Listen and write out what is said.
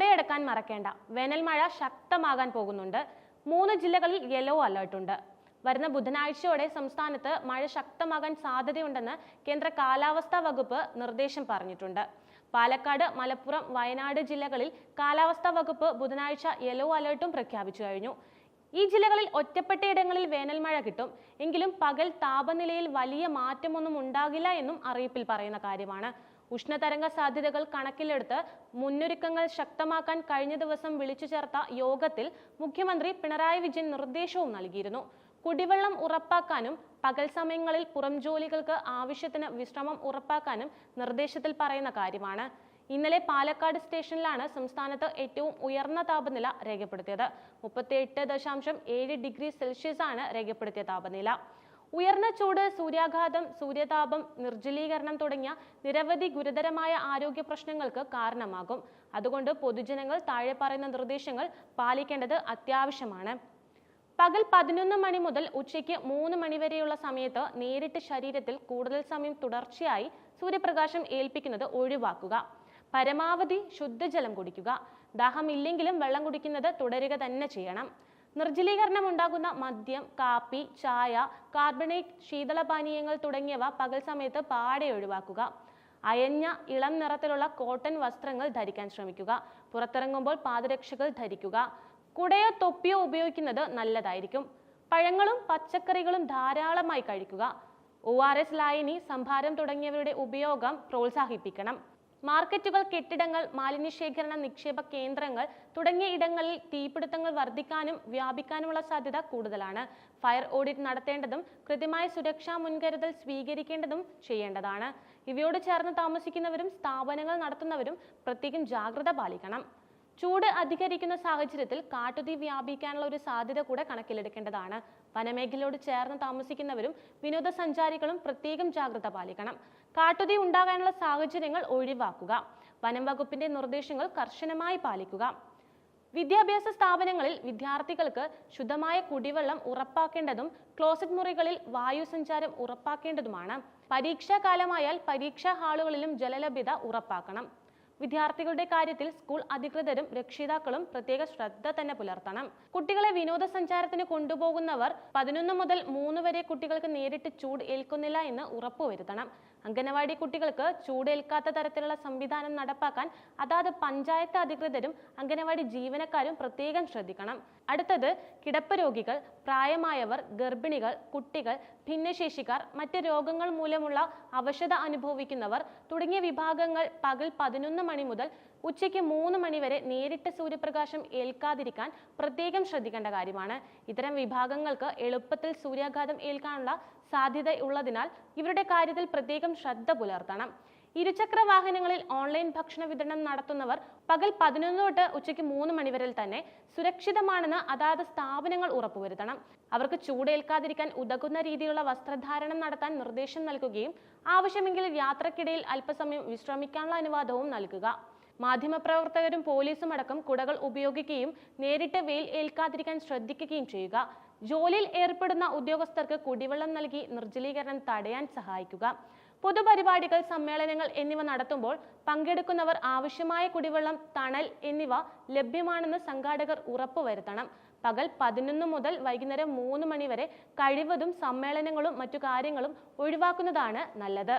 കുടയെടുക്കാൻ മറക്കേണ്ട. വേനൽ മഴ ശക്തമാകാൻ പോകുന്നുണ്ട്. മൂന്ന് ജില്ലകളിൽ യെല്ലോ അലേർട്ടുണ്ട് വരുന്ന ബുധനാഴ്ചയോടെ സംസ്ഥാനത്ത് മഴ ശക്തമാകാൻ സാധ്യതയുണ്ടെന്ന് കേന്ദ്ര കാലാവസ്ഥാ വകുപ്പ് നിർദ്ദേശം പറഞ്ഞിട്ടുണ്ട്. പാലക്കാട് മലപ്പുറം വയനാട് ജില്ലകളിൽ കാലാവസ്ഥാ വകുപ്പ് ബുധനാഴ്ച യെല്ലോ അലേർട്ടും പ്രഖ്യാപിച്ചു കഴിഞ്ഞു. ഈ ജില്ലകളിൽ ഒറ്റപ്പെട്ടയിടങ്ങളിൽ വേനൽമഴ കിട്ടും. എങ്കിലും പകൽ താപനിലയിൽ വലിയ മാറ്റമൊന്നും ഉണ്ടാകില്ല എന്നും അറിയിപ്പിൽ പറയുന്ന കാര്യമാണ്. ഉഷ്ണതരംഗ സാധ്യതകൾ കണക്കിലെടുത്ത് മുന്നൊരുക്കങ്ങൾ ശക്തമാക്കാൻ കഴിഞ്ഞ ദിവസം വിളിച്ചു ചേർത്ത യോഗത്തിൽ മുഖ്യമന്ത്രി പിണറായി വിജയൻ നിർദ്ദേശവും നൽകിയിരുന്നു. കുടിവെള്ളം ഉറപ്പാക്കാനും പകൽ സമയങ്ങളിൽ പുറം ജോലികൾക്ക് ആവശ്യത്തിന് വിശ്രമം ഉറപ്പാക്കാനും നിർദ്ദേശത്തിൽ പറയുന്ന കാര്യമാണ്. ഇന്നലെ പാലക്കാട് സ്റ്റേഷനിലാണ് സംസ്ഥാനത്ത് ഏറ്റവും ഉയർന്ന താപനില രേഖപ്പെടുത്തിയത്. മുപ്പത്തിയെട്ട് ദശാംശം ഏഴ് ഡിഗ്രി സെൽഷ്യസ് ആണ് രേഖപ്പെടുത്തിയ താപനില. ഉയർന്ന ചൂട് സൂര്യാഘാതം സൂര്യതാപം നിർജലീകരണം തുടങ്ങിയ നിരവധി ഗുരുതരമായ ആരോഗ്യ പ്രശ്നങ്ങൾക്ക് കാരണമാകും. അതുകൊണ്ട് പൊതുജനങ്ങൾ താഴെ പറയുന്ന നിർദ്ദേശങ്ങൾ പാലിക്കേണ്ടത് അത്യാവശ്യമാണ്. പകൽ പതിനൊന്ന് മണി മുതൽ ഉച്ചയ്ക്ക് മൂന്ന് മണി വരെയുള്ള സമയത്ത് നേരിട്ട് ശരീരത്തിൽ കൂടുതൽ സമയം തുടർച്ചയായി സൂര്യപ്രകാശം ഏൽപ്പിക്കുന്നത് ഒഴിവാക്കുക. പരമാവധി ശുദ്ധജലം കുടിക്കുക. ദാഹമില്ലെങ്കിലും വെള്ളം കുടിക്കുന്നത് തുടരുക തന്നെ ചെയ്യണം. നിർജലീകരണം ഉണ്ടാകുന്ന മദ്യം കാപ്പി ചായ കാർബണേറ്റ് ശീതളപാനീയങ്ങൾ തുടങ്ങിയവ പകൽ സമയത്ത് പാടെ ഒഴിവാക്കുക. അയഞ്ഞ ഇളം നിറത്തിലുള്ള കോട്ടൺ വസ്ത്രങ്ങൾ ധരിക്കാൻ ശ്രമിക്കുക. പുറത്തിറങ്ങുമ്പോൾ പാദരക്ഷകൾ ധരിക്കുക. കുടയോ തൊപ്പിയോ ഉപയോഗിക്കുന്നത് നല്ലതായിരിക്കും. പഴങ്ങളും പച്ചക്കറികളും ധാരാളമായി കഴിക്കുക. ഒ ആർ എസ് ലായനി സംഭാരം തുടങ്ങിയവയുടെ ഉപയോഗം പ്രോത്സാഹിപ്പിക്കണം. മാർക്കറ്റുകൾ കെട്ടിടങ്ങൾ മാലിന്യശേഖരണ നിക്ഷേപ കേന്ദ്രങ്ങൾ തുടങ്ങിയ ഇടങ്ങളിൽ തീപിടുത്തങ്ങൾ വർദ്ധിക്കാനും വ്യാപിക്കാനുമുള്ള സാധ്യത കൂടുതലാണ്. ഫയർ ഓഡിറ്റ് നടത്തേണ്ടതും കൃത്യമായ സുരക്ഷാ മുൻകരുതൽ സ്വീകരിക്കേണ്ടതും ചെയ്യേണ്ടതാണ്. ഇവയോട് ചേർന്ന് താമസിക്കുന്നവരും സ്ഥാപനങ്ങൾ നടത്തുന്നവരും പ്രത്യേകം ജാഗ്രത പാലിക്കണം. ചൂട് അധികരിക്കുന്ന സാഹചര്യത്തിൽ കാട്ടുതീ വ്യാപിക്കാനുള്ള ഒരു സാധ്യത കൂടെ കണക്കിലെടുക്കേണ്ടതാണ്. വനമേഖലയോട് ചേർന്ന് താമസിക്കുന്നവരും വിനോദസഞ്ചാരികളും പ്രത്യേകം ജാഗ്രത പാലിക്കണം. കാട്ടുതീ ഉണ്ടാകാനുള്ള സാഹചര്യങ്ങൾ ഒഴിവാക്കുക. വനം വകുപ്പിന്റെ നിർദ്ദേശങ്ങൾ കർശനമായി പാലിക്കുക. വിദ്യാഭ്യാസ സ്ഥാപനങ്ങളിൽ വിദ്യാർത്ഥികൾക്ക് ശുദ്ധമായ കുടിവെള്ളം ഉറപ്പാക്കേണ്ടതും ക്ലോസറ്റ് മുറികളിൽ വായു സഞ്ചാരം ഉറപ്പാക്കേണ്ടതുമാണ്. പരീക്ഷാ കാലമായാൽ പരീക്ഷാ ഹാളുകളിലും ജലലഭ്യത ഉറപ്പാക്കണം. വിദ്യാർത്ഥികളുടെ കാര്യത്തിൽ സ്കൂൾ അധികൃതരും രക്ഷിതാക്കളും പ്രത്യേക ശ്രദ്ധ തന്നെ പുലർത്തണം. കുട്ടികളെ വിനോദസഞ്ചാരത്തിന് കൊണ്ടുപോകുന്നവർ പതിനൊന്ന് മുതൽ മൂന്ന് വരെ കുട്ടികൾക്ക് നേരിട്ട് ചൂട് ഏൽക്കുന്നില്ല എന്ന് ഉറപ്പുവരുത്തണം. അംഗനവാടി കുട്ടികൾക്ക് ചൂടേൽക്കാത്ത തരത്തിലുള്ള സംവിധാനം നടപ്പാക്കാൻ അതാത് പഞ്ചായത്ത് അധികൃതരും അംഗനവാടി ജീവനക്കാരും പ്രത്യേകം ശ്രദ്ധിക്കണം. അടുത്തത് കിടപ്പ് രോഗികൾ പ്രായമായവർ ഗർഭിണികൾ കുട്ടികൾ ഭിന്നശേഷിക്കാർ മറ്റ് രോഗങ്ങൾ മൂലമുള്ള അവശത അനുഭവിക്കുന്നവർ തുടങ്ങിയ വിഭാഗങ്ങൾ പകൽ പതിനൊന്ന് മണി മുതൽ ഉച്ചയ്ക്ക് മൂന്ന് മണിവരെ നേരിട്ട് സൂര്യപ്രകാശം ഏൽക്കാതിരിക്കാൻ പ്രത്യേകം ശ്രദ്ധിക്കേണ്ട കാര്യമാണ്. ഇത്തരം വിഭാഗങ്ങൾക്ക് എളുപ്പത്തിൽ സൂര്യാഘാതം ഏൽക്കാനുള്ള സാധ്യത ഉള്ളതിനാൽ ഇവരുടെ കാര്യത്തിൽ പ്രത്യേകം ശ്രദ്ധ പുലർത്തണം. ഇരുചക്ര വാഹനങ്ങളിൽ ഓൺലൈൻ ഭക്ഷണ വിതരണം നടത്തുന്നവർ പകൽ പതിനൊന്ന് തൊട്ട് ഉച്ചയ്ക്ക് മൂന്ന് മണിവരിൽ വരെ തന്നെ സുരക്ഷിതമാണെന്ന് അതാത് സ്ഥാപനങ്ങൾ ഉറപ്പുവരുത്തണം. അവർക്ക് ചൂടേൽക്കാതിരിക്കാൻ ഉതകുന്ന രീതിയിലുള്ള വസ്ത്രധാരണം നടത്താൻ നിർദ്ദേശം നൽകുകയും ആവശ്യമെങ്കിൽ യാത്രക്കിടയിൽ അല്പസമയം വിശ്രമിക്കാനുള്ള അനുവാദവും നൽകുക. മാധ്യമപ്രവർത്തകരും പോലീസും അടക്കം കുടകൾ ഉപയോഗിക്കുകയും നേരിട്ട് വെയിൽ ഏൽക്കാതിരിക്കാൻ ശ്രദ്ധിക്കുകയും ചെയ്യുക. ജോലിയിൽ ഏർപ്പെടുന്ന ഉദ്യോഗസ്ഥർക്ക് കുടിവെള്ളം നൽകി നിർജലീകരണം തടയാൻ സഹായിക്കുക. പൊതുപരിപാടികൾ സമ്മേളനങ്ങൾ എന്നിവ നടത്തുമ്പോൾ പങ്കെടുക്കുന്നവർ ആവശ്യമായ കുടിവെള്ളം തണൽ എന്നിവ ലഭ്യമാണെന്ന് സംഘാടകർ ഉറപ്പുവരുത്തണം. പകൽ പതിനൊന്ന് മുതൽ വൈകുന്നേരം മൂന്ന് മണി വരെ കഴിവതും സമ്മേളനങ്ങളും മറ്റു കാര്യങ്ങളും ഒഴിവാക്കുന്നതാണ് നല്ലത്.